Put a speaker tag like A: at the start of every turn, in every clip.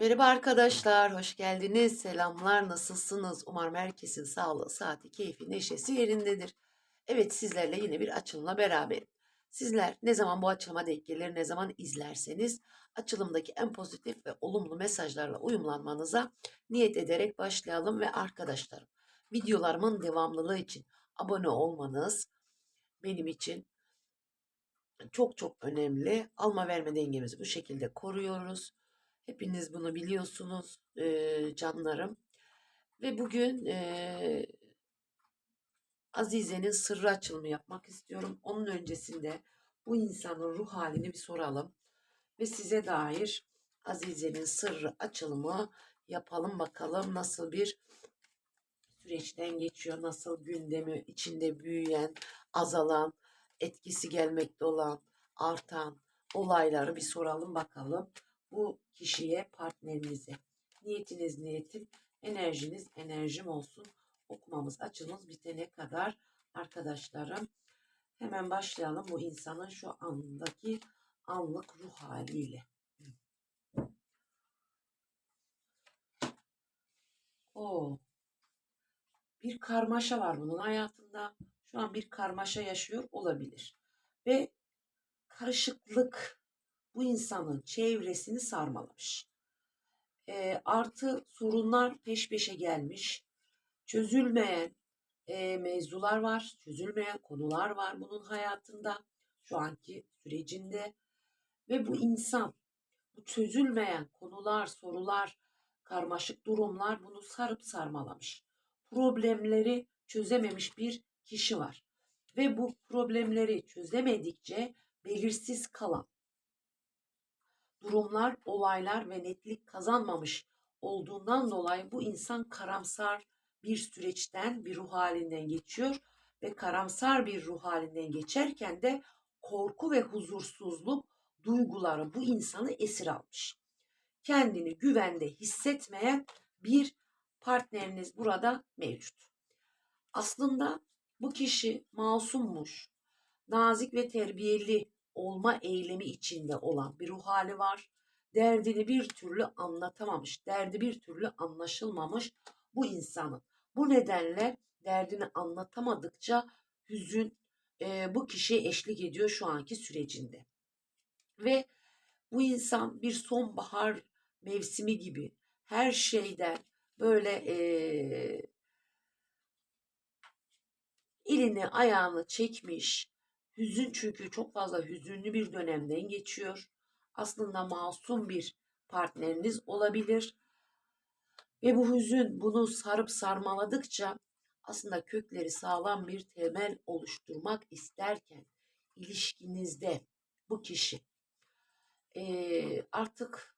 A: Merhaba arkadaşlar, hoş geldiniz. Selamlar, nasılsınız? Umarım herkesin sağlığı, saati, keyfi, neşesi yerindedir. Evet, sizlerle yine bir açılımla beraberim. Sizler ne zaman bu açılıma denk gelir, ne zaman izlerseniz açılımdaki en pozitif ve olumlu mesajlarla uyumlanmanıza niyet ederek başlayalım ve arkadaşlarım, videolarımın devamlılığı için abone olmanız benim için çok çok önemli. Alma verme dengemizi bu şekilde koruyoruz. Hepiniz bunu biliyorsunuz eee, canlarım. Ve bugün eee, Azize'nin sırrı açılımı yapmak istiyorum. Onun öncesinde bu insanın ruh halini bir soralım. Ve size dair Azize'nin sırrı açılımı yapalım bakalım nasıl bir süreçten geçiyor, nasıl gündemi içinde büyüyen, azalan, etkisi gelmekte olan, artan olayları bir soralım bakalım bu kişiye, partnerinize. Niyetiniz niyetim, enerjiniz enerjim olsun. Okumamız, açılımız bitene kadar arkadaşlarım. Hemen başlayalım bu insanın şu andaki anlık ruh haliyle. Oo. Bir karmaşa var bunun hayatında. Şu an bir karmaşa yaşıyor olabilir. Ve karışıklık bu insanın çevresini sarmalamış. E, artı sorunlar peş peşe gelmiş. Çözülmeyen e, mevzular var, çözülmeyen konular var bunun hayatında, şu anki sürecinde. Ve bu insan, bu çözülmeyen konular, sorular, karmaşık durumlar bunu sarıp sarmalamış. Problemleri çözememiş bir kişi var. Ve bu problemleri çözemedikçe belirsiz kalan durumlar, olaylar ve netlik kazanmamış olduğundan dolayı bu insan karamsar bir süreçten, bir ruh halinden geçiyor ve karamsar bir ruh halinden geçerken de korku ve huzursuzluk duyguları bu insanı esir almış. Kendini güvende hissetmeyen bir partneriniz burada mevcut. Aslında bu kişi masummuş, nazik ve terbiyeli olma eylemi içinde olan bir ruh hali var. Derdini bir türlü anlatamamış, derdi bir türlü anlaşılmamış bu insanın. Bu nedenle derdini anlatamadıkça hüzün e, bu kişiye eşlik ediyor şu anki sürecinde. Ve bu insan bir sonbahar mevsimi gibi her şeyden böyle e, elini ayağını çekmiş, Hüzün çünkü çok fazla hüzünlü bir dönemden geçiyor. Aslında masum bir partneriniz olabilir. Ve bu hüzün bunu sarıp sarmaladıkça aslında kökleri sağlam bir temel oluşturmak isterken ilişkinizde bu kişi e, artık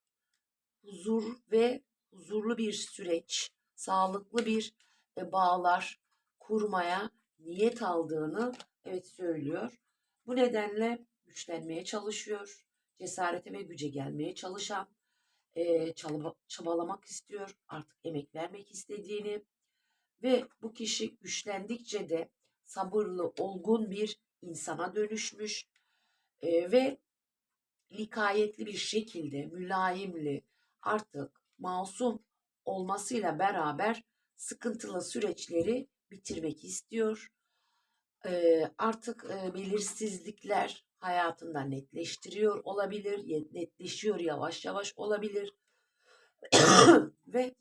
A: huzur ve huzurlu bir süreç, sağlıklı bir e, bağlar kurmaya niyet aldığını evet söylüyor. Bu nedenle güçlenmeye çalışıyor. Cesarete ve güce gelmeye çalışan, e, çabalamak istiyor. Artık emek vermek istediğini ve bu kişi güçlendikçe de sabırlı, olgun bir insana dönüşmüş e, ve likayetli bir şekilde mülayimli artık masum olmasıyla beraber sıkıntılı süreçleri bitirmek istiyor e, artık e, belirsizlikler hayatında netleştiriyor olabilir, netleşiyor yavaş yavaş olabilir ve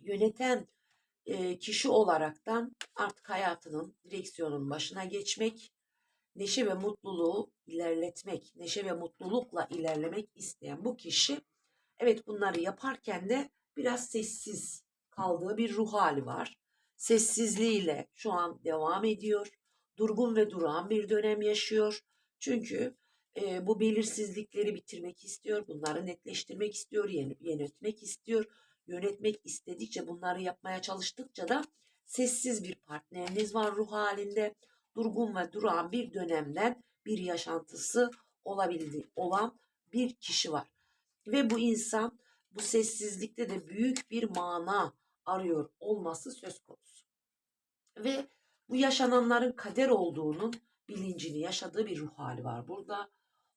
A: yöneten e, kişi olaraktan artık hayatının direksiyonun başına geçmek, neşe ve mutluluğu ilerletmek, neşe ve mutlulukla ilerlemek isteyen bu kişi evet bunları yaparken de biraz sessiz kaldığı bir ruh hali var. Sessizliğiyle şu an devam ediyor durgun ve durağan bir dönem yaşıyor. Çünkü e, bu belirsizlikleri bitirmek istiyor, bunları netleştirmek istiyor, yönetmek istiyor. Yönetmek istedikçe, bunları yapmaya çalıştıkça da sessiz bir partneriniz var ruh halinde. Durgun ve durağan bir dönemden bir yaşantısı olabildi, olan bir kişi var. Ve bu insan bu sessizlikte de büyük bir mana arıyor olması söz konusu. Ve bu yaşananların kader olduğunun bilincini yaşadığı bir ruh hali var burada.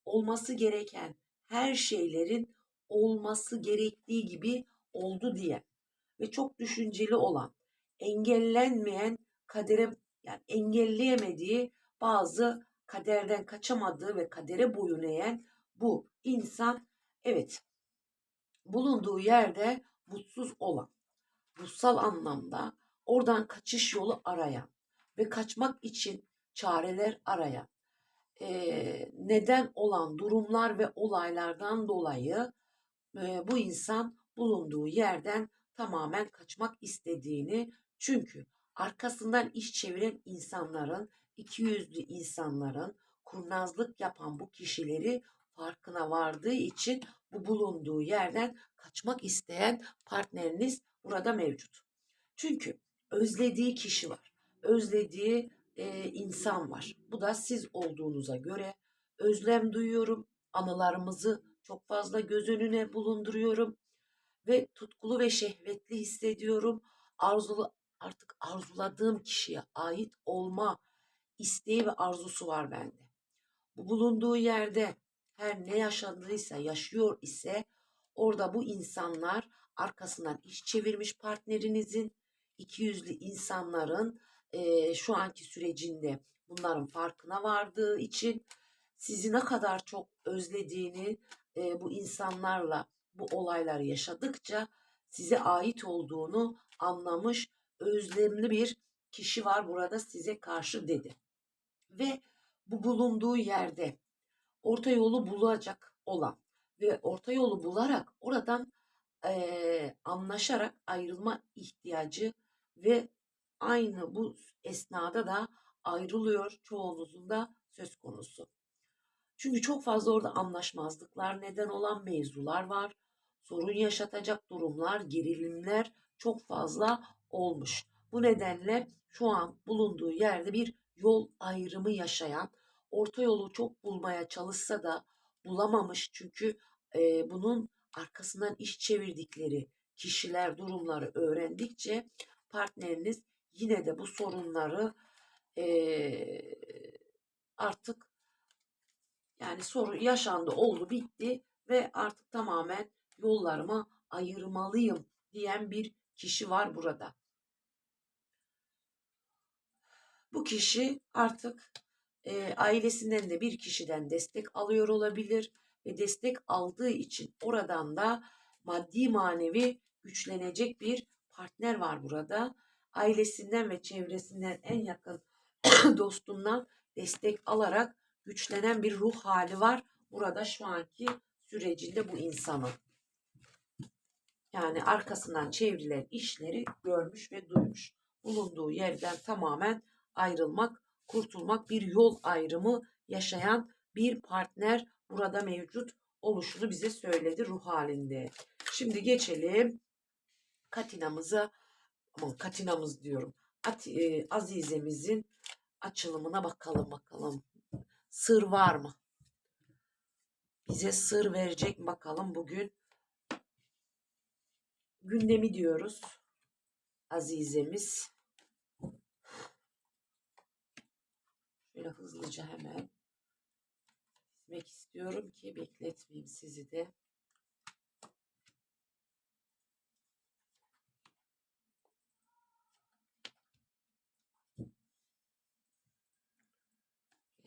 A: Olması gereken her şeylerin olması gerektiği gibi oldu diye ve çok düşünceli olan, engellenmeyen kadere yani engelleyemediği bazı kaderden kaçamadığı ve kadere boyun eğen bu insan evet bulunduğu yerde mutsuz olan, ruhsal anlamda oradan kaçış yolu arayan ve kaçmak için çareler arayan, eee, neden olan durumlar ve olaylardan dolayı eee, bu insan bulunduğu yerden tamamen kaçmak istediğini çünkü arkasından iş çeviren insanların, ikiyüzlü insanların, kurnazlık yapan bu kişileri farkına vardığı için bu bulunduğu yerden kaçmak isteyen partneriniz burada mevcut. Çünkü özlediği kişi var. Özlediği e, insan var. Bu da siz olduğunuza göre özlem duyuyorum. Anılarımızı çok fazla göz önüne bulunduruyorum ve tutkulu ve şehvetli hissediyorum. Arzulu artık arzuladığım kişiye ait olma isteği ve arzusu var bende. Bu bulunduğu yerde her ne yaşadıysa, yaşıyor ise orada bu insanlar arkasından iş çevirmiş partnerinizin, ikiyüzlü insanların eee, şu anki sürecinde bunların farkına vardığı için sizi ne kadar çok özlediğini eee, bu insanlarla bu olayları yaşadıkça size ait olduğunu anlamış özlemli bir kişi var burada size karşı dedi. Ve bu bulunduğu yerde orta yolu bulacak olan ve orta yolu bularak oradan eee, anlaşarak ayrılma ihtiyacı ve aynı bu esnada da ayrılıyor çoğunuzun da söz konusu. Çünkü çok fazla orada anlaşmazlıklar neden olan mevzular var. Sorun yaşatacak durumlar, gerilimler çok fazla olmuş. Bu nedenle şu an bulunduğu yerde bir yol ayrımı yaşayan, orta yolu çok bulmaya çalışsa da bulamamış. Çünkü e, bunun arkasından iş çevirdikleri kişiler, durumları öğrendikçe partneriniz yine de bu sorunları e, artık yani sorun yaşandı, oldu, bitti ve artık tamamen yollarımı ayırmalıyım diyen bir kişi var burada. Bu kişi artık e, ailesinden de bir kişiden destek alıyor olabilir ve destek aldığı için oradan da maddi manevi güçlenecek bir partner var burada. Ailesinden ve çevresinden en yakın dostundan destek alarak güçlenen bir ruh hali var burada şu anki sürecinde bu insanın. Yani arkasından çevrilen işleri görmüş ve duymuş. Bulunduğu yerden tamamen ayrılmak, kurtulmak, bir yol ayrımı yaşayan bir partner burada mevcut oluşunu bize söyledi ruh halinde. Şimdi geçelim Katina'mıza, aman Katina'mız diyorum, At, e, Azizemizin açılımına bakalım bakalım. Sır var mı? Bize sır verecek bakalım bugün. Gündemi diyoruz. Azizemiz. Şöyle hızlıca hemen gitmek istiyorum ki bekletmeyeyim sizi de.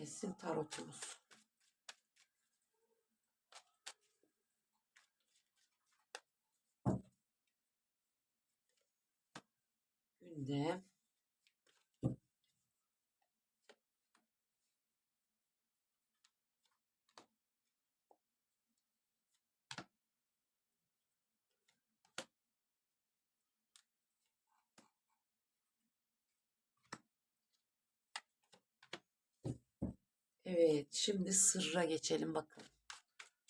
A: Gelsin tarotumuz. Gündem. Evet, şimdi sırra geçelim bakalım.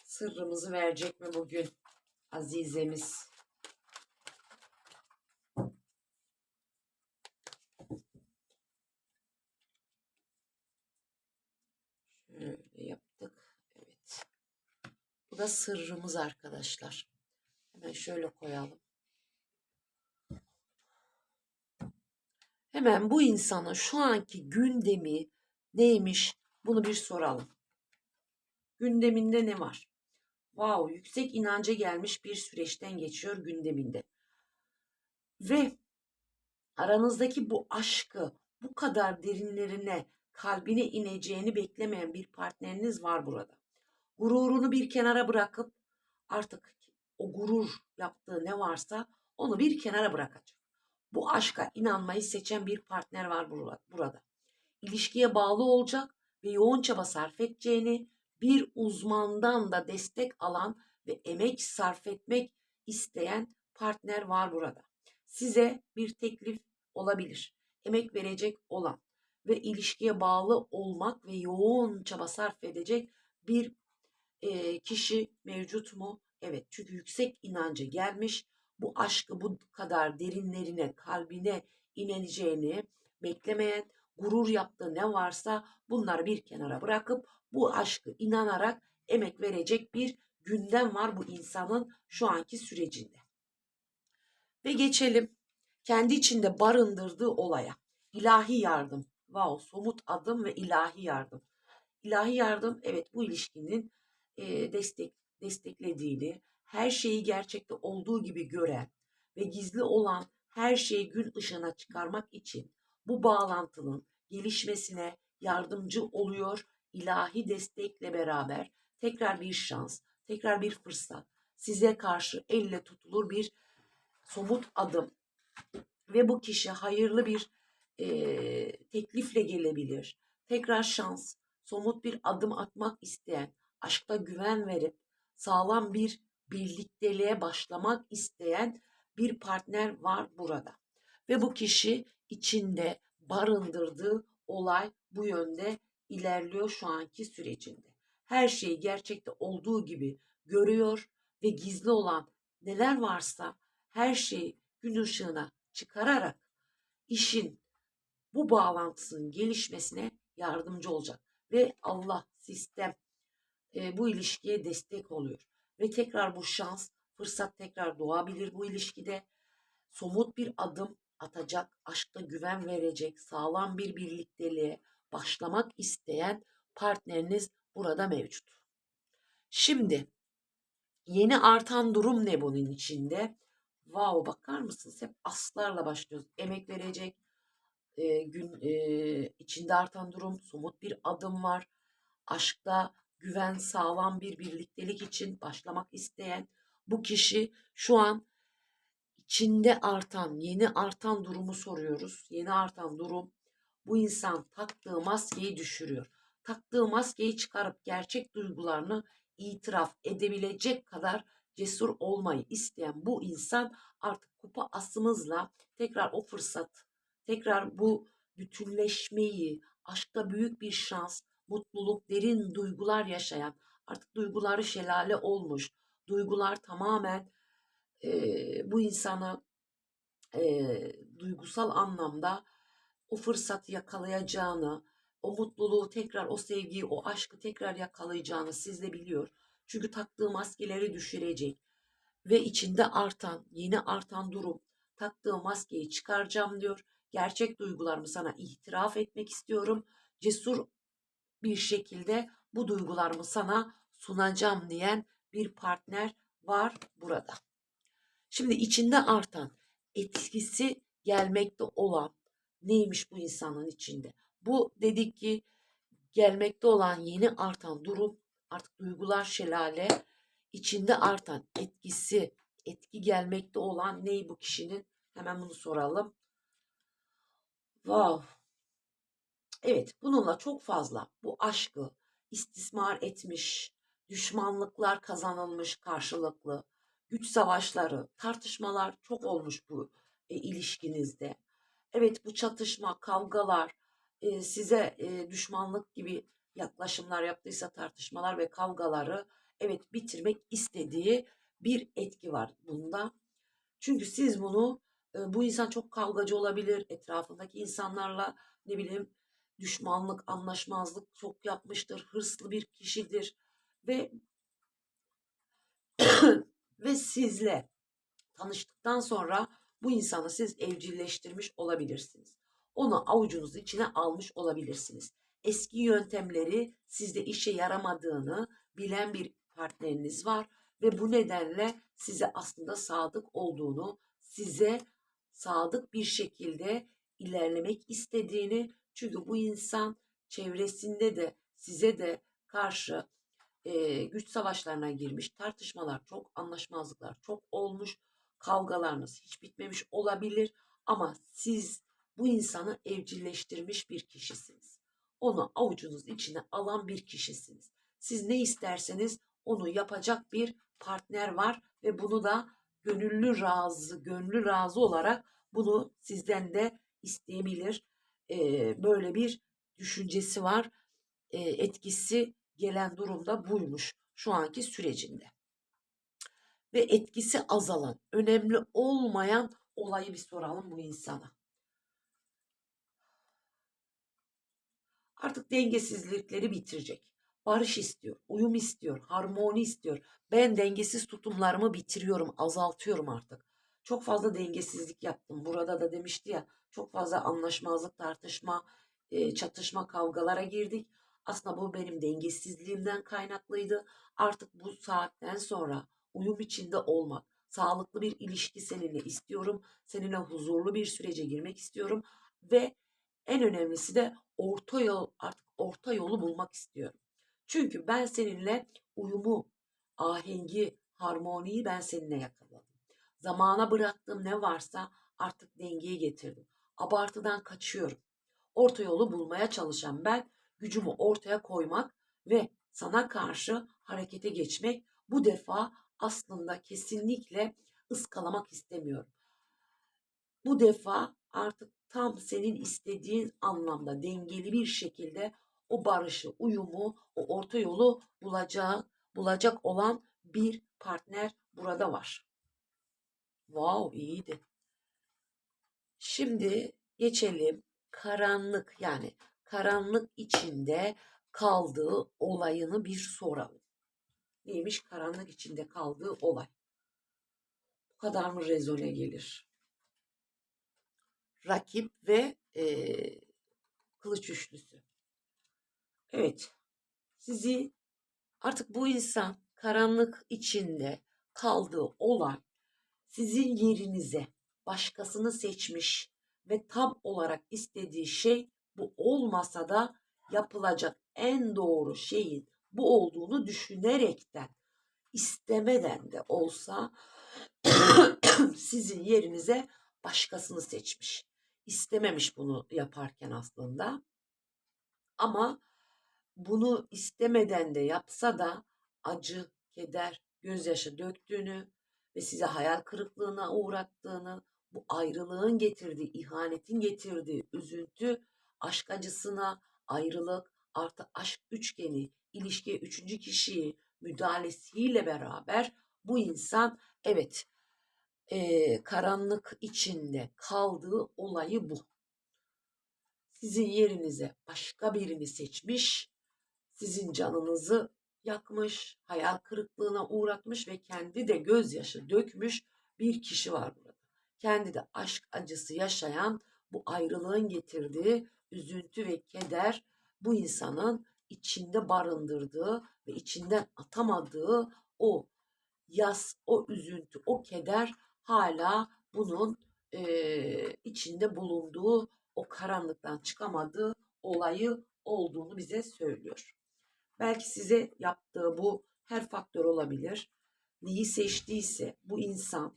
A: Sırrımızı verecek mi bugün Azizemiz? Şöyle yaptık. Evet. Bu da sırrımız arkadaşlar. Hemen şöyle koyalım. Hemen bu insanın şu anki gündemi neymiş? Bunu bir soralım. Gündeminde ne var? wow, yüksek inanca gelmiş bir süreçten geçiyor gündeminde. Ve aranızdaki bu aşkı bu kadar derinlerine, kalbine ineceğini beklemeyen bir partneriniz var burada. Gururunu bir kenara bırakıp artık o gurur yaptığı ne varsa onu bir kenara bırakacak. Bu aşka inanmayı seçen bir partner var bura- burada. İlişkiye bağlı olacak ve yoğun çaba sarf edeceğini, bir uzmandan da destek alan ve emek sarf etmek isteyen partner var burada. Size bir teklif olabilir. Emek verecek olan ve ilişkiye bağlı olmak ve yoğun çaba sarf edecek bir e, kişi mevcut mu? Evet çünkü yüksek inancı gelmiş. Bu aşkı bu kadar derinlerine, kalbine ineceğini beklemeyen, gurur yaptığı ne varsa bunları bir kenara bırakıp bu aşkı inanarak emek verecek bir gündem var bu insanın şu anki sürecinde. Ve geçelim kendi içinde barındırdığı olaya. İlahi yardım. Wow, somut adım ve ilahi yardım. İlahi yardım evet bu ilişkinin e, destek desteklediğini, her şeyi gerçekte olduğu gibi gören ve gizli olan her şeyi gün ışığına çıkarmak için bu bağlantının gelişmesine yardımcı oluyor. İlahi destekle beraber tekrar bir şans, tekrar bir fırsat, size karşı elle tutulur bir somut adım ve bu kişi hayırlı bir e, teklifle gelebilir. Tekrar şans, somut bir adım atmak isteyen, aşkta güven verip sağlam bir birlikteliğe başlamak isteyen bir partner var burada. Ve bu kişi içinde barındırdığı olay bu yönde ilerliyor şu anki sürecinde. Her şeyi gerçekte olduğu gibi görüyor ve gizli olan neler varsa her şeyi gün ışığına çıkararak işin bu bağlantısının gelişmesine yardımcı olacak. Ve Allah sistem e, bu ilişkiye destek oluyor. Ve tekrar bu şans, fırsat tekrar doğabilir bu ilişkide. Somut bir adım atacak, aşkta güven verecek, sağlam bir birlikteliğe başlamak isteyen partneriniz burada mevcut. Şimdi yeni artan durum ne bunun içinde? Wow bakar mısınız? Hep aslarla başlıyoruz. Emek verecek, e, gün e, içinde artan durum, somut bir adım var. Aşkta güven, sağlam bir birliktelik için başlamak isteyen bu kişi şu an içinde artan, yeni artan durumu soruyoruz. Yeni artan durum bu insan taktığı maskeyi düşürüyor. Taktığı maskeyi çıkarıp gerçek duygularını itiraf edebilecek kadar cesur olmayı isteyen bu insan artık kupa asımızla tekrar o fırsat, tekrar bu bütünleşmeyi, aşkta büyük bir şans, mutluluk, derin duygular yaşayan, artık duyguları şelale olmuş, duygular tamamen e, bu insanı e, duygusal anlamda o fırsatı yakalayacağını, o mutluluğu tekrar, o sevgiyi, o aşkı tekrar yakalayacağını siz de biliyor. Çünkü taktığı maskeleri düşürecek ve içinde artan, yeni artan durum, taktığı maskeyi çıkaracağım diyor. Gerçek duygularımı sana itiraf etmek istiyorum. Cesur bir şekilde bu duygularımı sana sunacağım diyen bir partner var burada. Şimdi içinde artan, etkisi gelmekte olan neymiş bu insanın içinde? Bu dedik ki gelmekte olan yeni artan durum artık duygular şelale içinde artan etkisi etki gelmekte olan ney bu kişinin hemen bunu soralım. Wow. Evet bununla çok fazla bu aşkı istismar etmiş, düşmanlıklar kazanılmış karşılıklı, güç savaşları, tartışmalar çok olmuş bu e, ilişkinizde. Evet bu çatışma, kavgalar e, size e, düşmanlık gibi yaklaşımlar yaptıysa tartışmalar ve kavgaları evet bitirmek istediği bir etki var bunda. Çünkü siz bunu e, bu insan çok kavgacı olabilir etrafındaki insanlarla ne bileyim düşmanlık, anlaşmazlık çok yapmıştır, hırslı bir kişidir ve ve sizle tanıştıktan sonra bu insanı siz evcilleştirmiş olabilirsiniz. Onu avucunuz içine almış olabilirsiniz. Eski yöntemleri sizde işe yaramadığını bilen bir partneriniz var ve bu nedenle size aslında sadık olduğunu, size sadık bir şekilde ilerlemek istediğini çünkü bu insan çevresinde de size de karşı e, güç savaşlarına girmiş, tartışmalar çok, anlaşmazlıklar çok olmuş, kavgalarınız hiç bitmemiş olabilir ama siz bu insanı evcilleştirmiş bir kişisiniz. Onu avucunuz içine alan bir kişisiniz. Siz ne isterseniz onu yapacak bir partner var ve bunu da gönüllü razı, gönlü razı olarak bunu sizden de isteyebilir. Ee, böyle bir düşüncesi var. Ee, etkisi gelen durumda buymuş şu anki sürecinde. Ve etkisi azalan, önemli olmayan olayı bir soralım bu insana. Artık dengesizlikleri bitirecek. Barış istiyor, uyum istiyor, harmoni istiyor. Ben dengesiz tutumlarımı bitiriyorum, azaltıyorum artık. Çok fazla dengesizlik yaptım. Burada da demişti ya, çok fazla anlaşmazlık, tartışma, çatışma, kavgalara girdik. Aslında bu benim dengesizliğimden kaynaklıydı. Artık bu saatten sonra uyum içinde olmak, sağlıklı bir ilişki seninle istiyorum. Seninle huzurlu bir sürece girmek istiyorum ve en önemlisi de orta yol artık orta yolu bulmak istiyorum. Çünkü ben seninle uyumu, ahengi, harmoniyi ben seninle yakaladım. Zamana bıraktığım ne varsa artık dengeye getirdim. Abartıdan kaçıyorum. Orta yolu bulmaya çalışan ben gücümü ortaya koymak ve sana karşı harekete geçmek bu defa aslında kesinlikle ıskalamak istemiyorum. Bu defa artık tam senin istediğin anlamda dengeli bir şekilde o barışı, uyumu, o orta yolu bulacak, bulacak olan bir partner burada var. Wow, iyiydi. Şimdi geçelim karanlık yani karanlık içinde kaldığı olayını bir soralım. Neymiş karanlık içinde kaldığı olay? Bu kadar mı rezone gelir? Rakip ve e, kılıç üçlüsü. Evet, sizi artık bu insan karanlık içinde kaldığı olay sizin yerinize başkasını seçmiş ve tam olarak istediği şey bu olmasa da yapılacak en doğru şeyin bu olduğunu düşünerekten istemeden de olsa sizin yerinize başkasını seçmiş. İstememiş bunu yaparken aslında. Ama bunu istemeden de yapsa da acı, keder, gözyaşı döktüğünü ve size hayal kırıklığına uğrattığını, bu ayrılığın getirdiği, ihanetin getirdiği üzüntü, aşk acısına, ayrılık, artı aşk üçgeni, ilişkiye üçüncü kişiyi müdahalesiyle beraber bu insan evet e, karanlık içinde kaldığı olayı bu. Sizin yerinize başka birini seçmiş, sizin canınızı yakmış, hayal kırıklığına uğratmış ve kendi de gözyaşı dökmüş bir kişi var burada. Kendi de aşk acısı yaşayan bu ayrılığın getirdiği üzüntü ve keder bu insanın içinde barındırdığı ve içinden atamadığı o yas, o üzüntü, o keder hala bunun e, içinde bulunduğu o karanlıktan çıkamadığı olayı olduğunu bize söylüyor. Belki size yaptığı bu her faktör olabilir. Neyi seçtiyse bu insan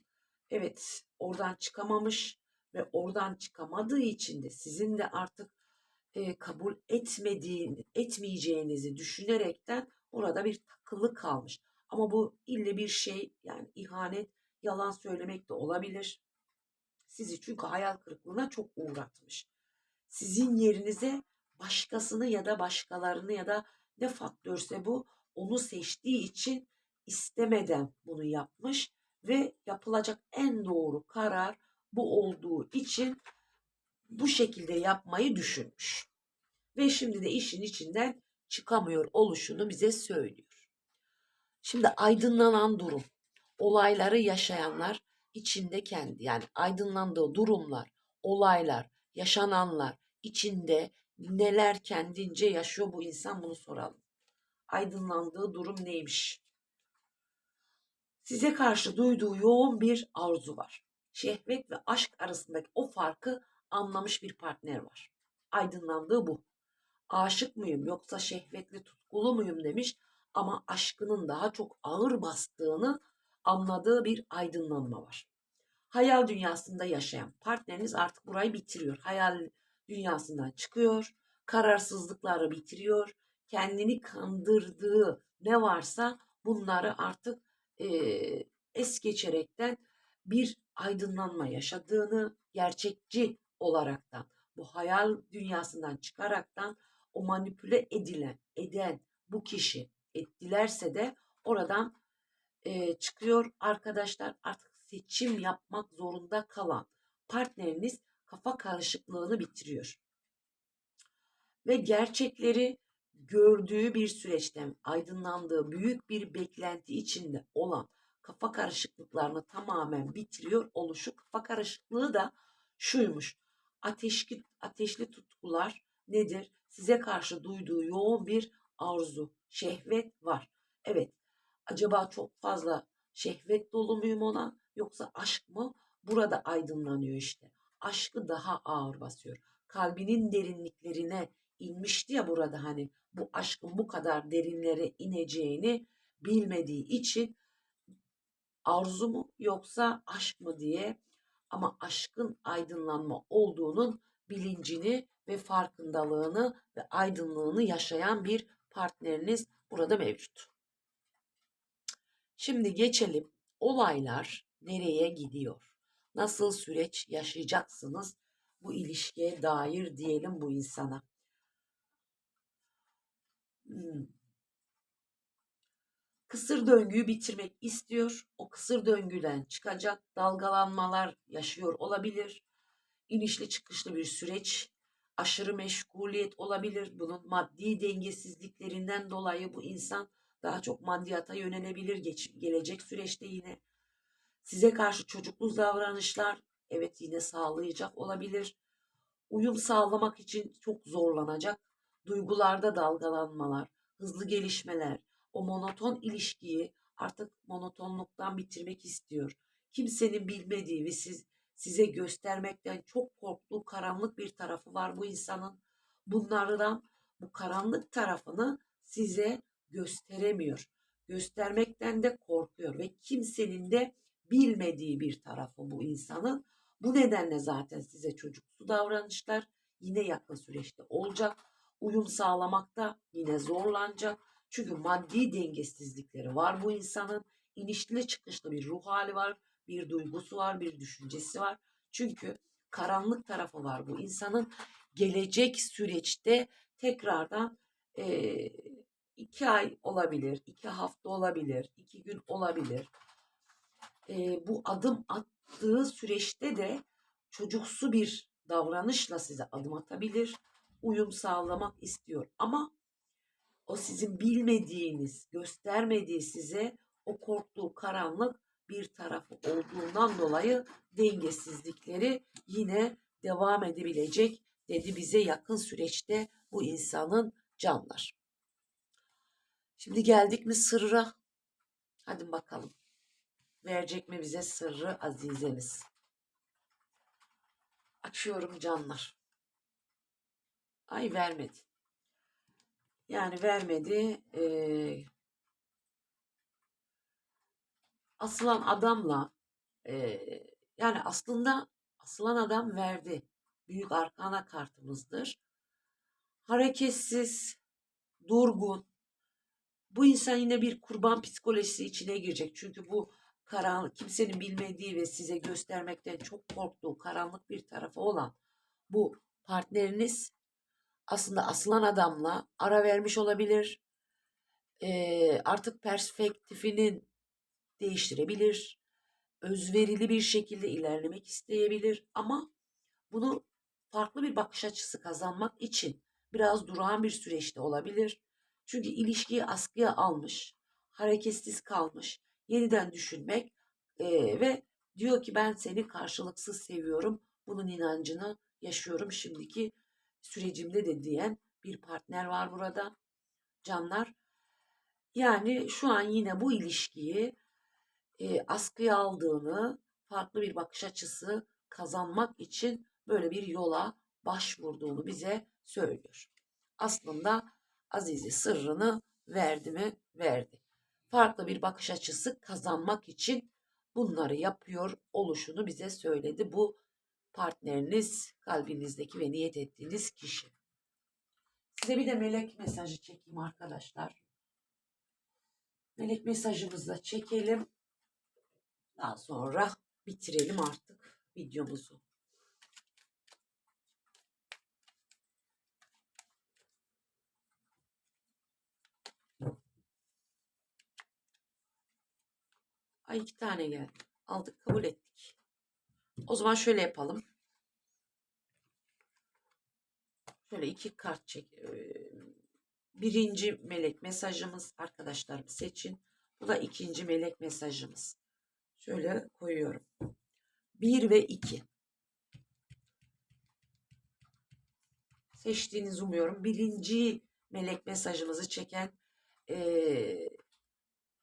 A: evet oradan çıkamamış ve oradan çıkamadığı için de sizin de artık e, kabul etmediğini, etmeyeceğinizi düşünerekten orada bir takılı kalmış. Ama bu ille bir şey yani ihanet, yalan söylemek de olabilir. Sizi çünkü hayal kırıklığına çok uğratmış. Sizin yerinize başkasını ya da başkalarını ya da ne faktörse bu onu seçtiği için istemeden bunu yapmış ve yapılacak en doğru karar bu olduğu için bu şekilde yapmayı düşünmüş. Ve şimdi de işin içinden çıkamıyor oluşunu bize söylüyor. Şimdi aydınlanan durum, olayları yaşayanlar içinde kendi yani aydınlandığı durumlar, olaylar, yaşananlar içinde neler kendince yaşıyor bu insan bunu soralım. Aydınlandığı durum neymiş? Size karşı duyduğu yoğun bir arzu var. Şehvet ve aşk arasındaki o farkı anlamış bir partner var. Aydınlandığı bu. Aşık mıyım yoksa şehvetli tutkulu muyum demiş ama aşkının daha çok ağır bastığını anladığı bir aydınlanma var. Hayal dünyasında yaşayan partneriniz artık burayı bitiriyor. Hayal dünyasından çıkıyor, kararsızlıkları bitiriyor, kendini kandırdığı ne varsa bunları artık eee, es geçerekten bir aydınlanma yaşadığını gerçekçi olaraktan bu hayal dünyasından çıkaraktan o manipüle edilen eden bu kişi ettilerse de oradan eee, çıkıyor arkadaşlar artık seçim yapmak zorunda kalan partneriniz kafa karışıklığını bitiriyor ve gerçekleri gördüğü bir süreçten aydınlandığı büyük bir beklenti içinde olan kafa karışıklıklarını tamamen bitiriyor oluşu. Kafa karışıklığı da şuymuş. Ateşli, ateşli tutkular nedir? Size karşı duyduğu yoğun bir arzu, şehvet var. Evet, acaba çok fazla şehvet dolu muyum ona yoksa aşk mı? Burada aydınlanıyor işte. Aşkı daha ağır basıyor. Kalbinin derinliklerine inmişti ya burada hani bu aşkın bu kadar derinlere ineceğini bilmediği için arzu mu yoksa aşk mı diye ama aşkın aydınlanma olduğunun bilincini ve farkındalığını ve aydınlığını yaşayan bir partneriniz burada mevcut. Şimdi geçelim olaylar nereye gidiyor? Nasıl süreç yaşayacaksınız bu ilişkiye dair diyelim bu insana. Hmm. Kısır döngüyü bitirmek istiyor. O kısır döngüden çıkacak dalgalanmalar yaşıyor olabilir. İnişli çıkışlı bir süreç, aşırı meşguliyet olabilir. Bunun maddi dengesizliklerinden dolayı bu insan daha çok maddiyata yönelebilir geç, gelecek süreçte yine. Size karşı çocuklu davranışlar evet yine sağlayacak olabilir. Uyum sağlamak için çok zorlanacak. Duygularda dalgalanmalar, hızlı gelişmeler, o monoton ilişkiyi artık monotonluktan bitirmek istiyor. Kimsenin bilmediği ve siz size göstermekten çok korktuğu karanlık bir tarafı var bu insanın. Bunlardan bu karanlık tarafını size gösteremiyor. Göstermekten de korkuyor ve kimsenin de bilmediği bir tarafı bu insanın. Bu nedenle zaten size çocuksu davranışlar yine yakın süreçte olacak. Uyum sağlamakta yine zorlanacak. Çünkü maddi dengesizlikleri var bu insanın. İnişli çıkışlı bir ruh hali var, bir duygusu var, bir düşüncesi var. Çünkü karanlık tarafı var bu insanın. Gelecek süreçte tekrardan e, iki ay olabilir, iki hafta olabilir, iki gün olabilir. E, bu adım attığı süreçte de çocuksu bir davranışla size adım atabilir. Uyum sağlamak istiyor ama o sizin bilmediğiniz, göstermediği size o korktuğu karanlık bir tarafı olduğundan dolayı dengesizlikleri yine devam edebilecek dedi bize yakın süreçte bu insanın canlar. Şimdi geldik mi sırra? Hadi bakalım. Verecek mi bize sırrı azizemiz? Açıyorum canlar. Ay vermedi. Yani vermedi. Ee, asılan adamla e, yani aslında asılan adam verdi. Büyük arkana kartımızdır. Hareketsiz, durgun. Bu insan yine bir kurban psikolojisi içine girecek. Çünkü bu karanlık, kimsenin bilmediği ve size göstermekten çok korktuğu karanlık bir tarafı olan bu partneriniz aslında asılan adamla ara vermiş olabilir. E, artık perspektifinin değiştirebilir. Özverili bir şekilde ilerlemek isteyebilir ama bunu farklı bir bakış açısı kazanmak için biraz durağan bir süreçte olabilir. Çünkü ilişkiyi askıya almış, hareketsiz kalmış, yeniden düşünmek e, ve diyor ki ben seni karşılıksız seviyorum. Bunun inancını yaşıyorum şimdiki sürecimde de diyen bir partner var burada. Canlar. Yani şu an yine bu ilişkiyi e, askıya aldığını, farklı bir bakış açısı kazanmak için böyle bir yola başvurduğunu bize söylüyor. Aslında Azize sırrını verdi mi? Verdi. Farklı bir bakış açısı kazanmak için bunları yapıyor oluşunu bize söyledi. Bu partneriniz, kalbinizdeki ve niyet ettiğiniz kişi. Size bir de melek mesajı çekeyim arkadaşlar. Melek mesajımızı da çekelim. Daha sonra bitirelim artık videomuzu. Ay iki tane geldi. Aldık kabul ettik. O zaman şöyle yapalım. Şöyle iki kart çek. Birinci melek mesajımız arkadaşlarım seçin. Bu da ikinci melek mesajımız. Şöyle koyuyorum. Bir ve iki. Seçtiğinizi umuyorum. Birinci melek mesajımızı çeken eee,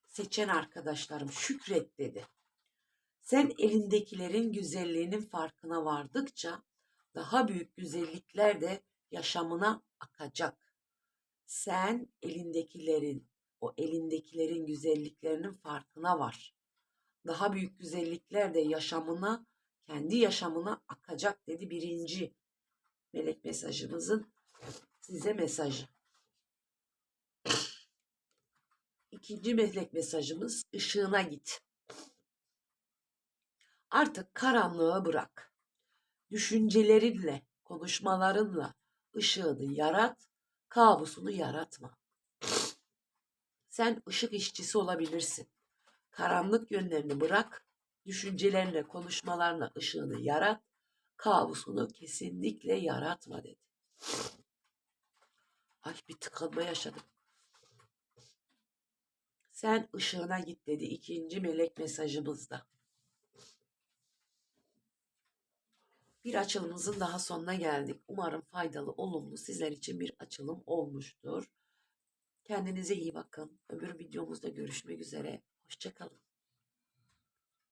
A: seçen arkadaşlarım şükret dedi. Sen elindekilerin güzelliğinin farkına vardıkça daha büyük güzellikler de yaşamına akacak. Sen elindekilerin, o elindekilerin güzelliklerinin farkına var. Daha büyük güzellikler de yaşamına, kendi yaşamına akacak dedi birinci melek mesajımızın size mesajı. İkinci melek mesajımız ışığına git. Artık karanlığı bırak. Düşüncelerinle, konuşmalarınla ışığını yarat, kabusunu yaratma. Sen ışık işçisi olabilirsin. Karanlık yönlerini bırak, düşüncelerinle, konuşmalarla ışığını yarat, kabusunu kesinlikle yaratma dedi. Ay bir tıkanma yaşadım. Sen ışığına git dedi ikinci melek mesajımızda. Bir açılımımızın daha sonuna geldik. Umarım faydalı, olumlu sizler için bir açılım olmuştur. Kendinize iyi bakın. Öbür videomuzda görüşmek üzere. Hoşçakalın.